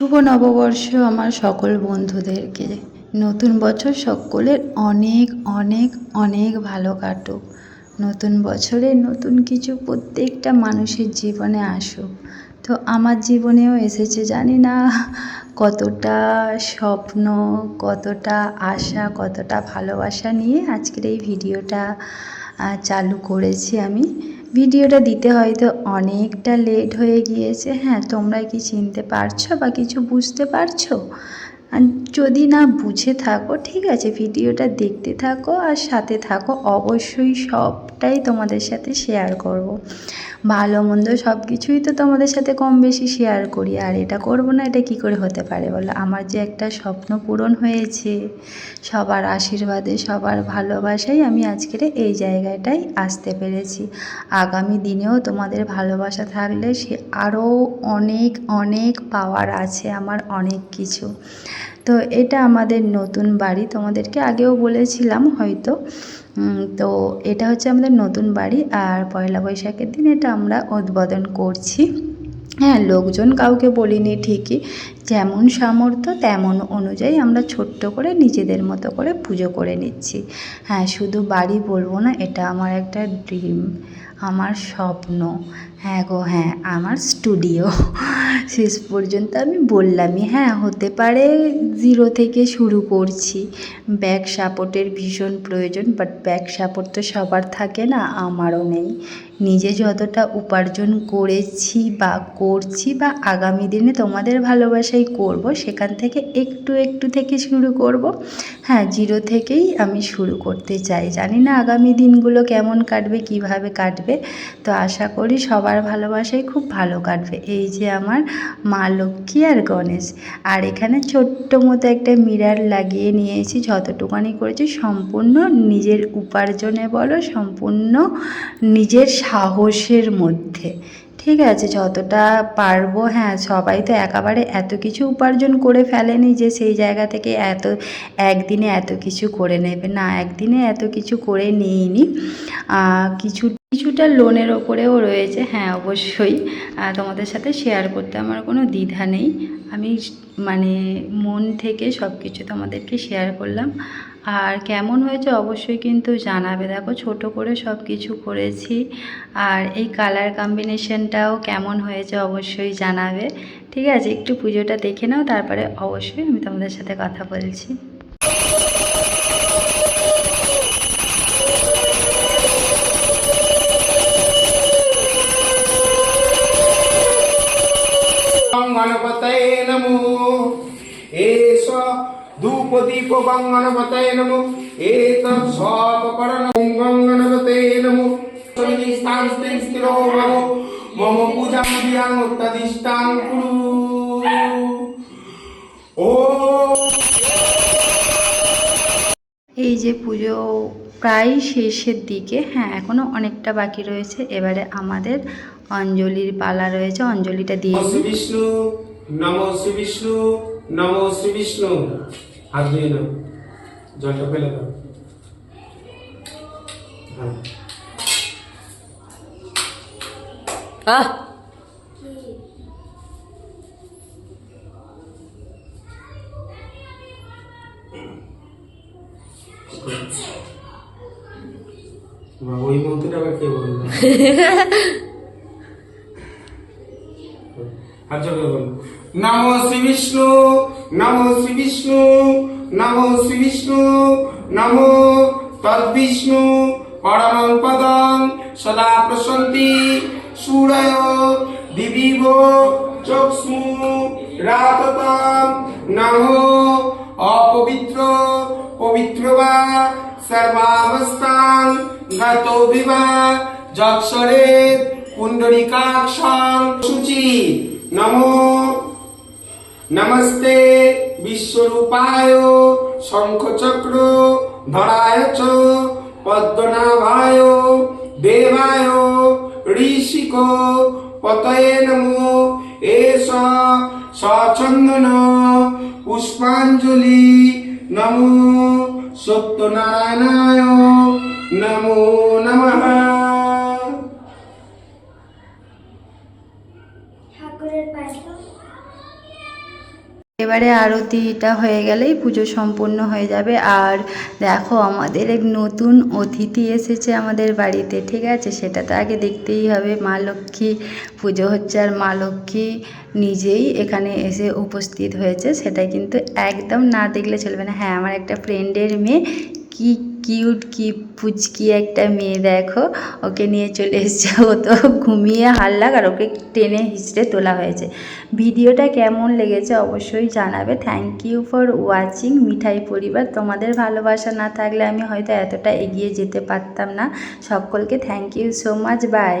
শুভ নববর্ষ আমার সকল বন্ধুদেরকে। নতুন বছর সকলের অনেক অনেক অনেক ভালো কাটুক। নতুন বছরে নতুন কিছু প্রত্যেকটা মানুষের জীবনে আসুক। তো আমার জীবনেও এসেছে, জানি না কতটা স্বপ্ন, কতটা আশা, কতটা ভালোবাসা নিয়ে আজকের এই ভিডিওটা চালু করেছি আমি। ভিডিওটা দিতে হয়তো অনেকটা লেট হয়ে গিয়েছে। হ্যাঁ তোমরা কি চিনতে পারছ বা কিছু বুঝতে পারছ? যদি না বুঝে থাকো, ঠিক আছে, ভিডিওটা দেখতে থাকো আর সাথে থাকো। অবশ্যই সবটাই তোমাদের সাথে শেয়ার করব। ভালো, মন্দ সব কিছুই তো তোমাদের সাথে কম বেশি শেয়ার করি। আর এটা করব না, এটা কি করে হতে পারে বলো? আমার যে একটা স্বপ্ন পূরণ হয়েছে, সবার আশীর্বাদে, সবার ভালোবাসায় আমি আজকের এই জায়গাটায় আসতে পেরেছি। আগামী দিনেও তোমাদের ভালোবাসা থাকলে সে আরও অনেক অনেক পাওয়ার আছে আমার অনেক কিছু। তো এটা আমাদের নতুন বাড়ি, তোমাদেরকে আগেও বলেছিলাম হয়তো। তো এটা হচ্ছে আমাদের নতুন বাড়ি আর পয়লা বৈশাখের দিন এটা আমরা উদ্বোধন করছি। হ্যাঁ লোকজন কাউকে বলিনি ঠিকই। যেমন সামর্থ্য, তেমন অনুযায়ী আমরা ছোট্ট করে নিজেদের মতো করে পুজো করে নিচ্ছি। হ্যাঁ শুধু বাড়ি বলব না, এটা আমার একটা ড্রিম আমার স্বপ্ন। হ্যাঁ গো হ্যাঁ আমার স্টুডিও শেষ পর্যন্ত আমি বললামই হ্যাঁ হতে পারে জিরো থেকে শুরু করছি। ব্যাক সাপোর্টের ভীষণ প্রয়োজন বাট ব্যাক সাপোর্ট তো সবার থাকে না, আমারও নেই। নিজে যতটা উপার্জন করেছি বা করছি বা আগামী দিনে তোমাদের ভালোবাসাই করব। সেখান থেকে একটু একটু থেকে শুরু করব। হ্যাঁ জিরো থেকেই আমি শুরু করতে চাই। জানি না আগামী দিনগুলো কেমন কাটবে, কীভাবে কাটবে। তো আশা করি সবার ভালোবাসাই খুব ভালো কাটবে। এই যে আমার মা লক্ষ্মী আর গণেশ। আর এখানে ছোট্ট মতো একটা মিরার লাগিয়ে নিয়েছি। যতটুকানি করেছি সম্পূর্ণ নিজের উপার্জনে বলো, সম্পূর্ণ নিজের সাহসের মধ্যে। ঠিক আছে, যতটা পারব হ্যাঁ সবাই তো একেবারে এত কিছু উপার্জন করে ফেলেনি যে সেই জায়গা থেকে এত, একদিনে এত কিছু করে নেবে। না, একদিনে এত কিছু করে নিইনি। কিছু, কিছুটা লোনের ওপরেও রয়েছে। হ্যাঁ অবশ্যই তোমাদের সাথে শেয়ার করতে আমার কোনো দ্বিধা নেই। আমি মানে মন থেকে সব কিছু তোমাদেরকে শেয়ার করলাম। আর কেমন হয়েছে অবশ্যই কিন্তু জানাবে। দেখো ছোট করে সব কিছু করেছি। আর এই কালার কম্বিনেশনটাও কেমন হয়েছে অবশ্যই জানাবে। ঠিক আছে, একটু পুজোটা দেখে নাও, তারপরে অবশ্যই আমি তোমাদের সাথে কথা বলছি। গণপতয়ে পূজাং বিয়াং উত্তদিষ্টাং কুরু ও এই যে পুজো প্রায় শেষের দিকে হ্যাঁ এখনও অনেকটা বাকি রয়েছে এবারে আমাদের অঞ্জলির পালা রয়েছে অঞ্জলিটা দিয়ে বিষ্ণু নমো শ্রী বিষ্ণু নমো শ্রী বিষ্ণু হাত ধুয়ে নাও। জলটা ফেলে দাও। হ্যাঁ। ওই মন্ত্রটা আবার কে বলল? জোর বলো। নমো শ্রী বিষ্ণু নমো শ্রী বিষ্ণু নমো শ্রী বিষ্ণু নমো তদ্বিষ্ণু। পরমং পদং সদা প্রসন্তি, সূরয় দিবিব চক্ষু রাততাম নমো অপবিত্র, পবিত্র বা সর্বাবস্থান। গত বিবা যক্ষরে পুণ্ডরিকাক্ষং শুচি নমো নমস্তে বিশ্বরূপায় শঙ্খচক্র ধরায় চ পদ্মনাভায় দেবায় ঋষিক পতয়ে নমো। এষ সচন্দন পুষ্পাঞ্জলি নমো। সত্যনারায়ণায় নমো নমঃ। ঠাকুরের পায়ে। এবারে আরতিটা হয়ে গেলেই পুজো সম্পূর্ণ হয়ে যাবে। আর দেখো, আমাদের এক নতুন অতিথি এসেছে আমাদের বাড়িতে, ঠিক আছে? সেটা তো আগে দেখতেই হবে। মা লক্ষ্মী, পুজো হচ্ছে আর মা লক্ষ্মী নিজেই এখানে এসে উপস্থিত হয়েছে। সেটা কিন্তু একদম না দেখলে চলবে না। হ্যাঁ আমার একটা ফ্রেন্ডের মেয়ে কি কিউট কি পুচকি একটা মেয়ে দেখো। ওকে নিয়ে চলে এসছে। ও তো ঘুমিয়ে হাল্লাক আর ওকে টেনে হিঁচড়ে তোলা হয়েছে। ভিডিওটা কেমন লেগেছে অবশ্যই জানাবে। Thank you for watching Mithai পরিবার, তোমাদের ভালোবাসা না থাকলে আমি হয়তো এতটা এগিয়ে যেতে পারতাম না। সকলকে thank you so much bye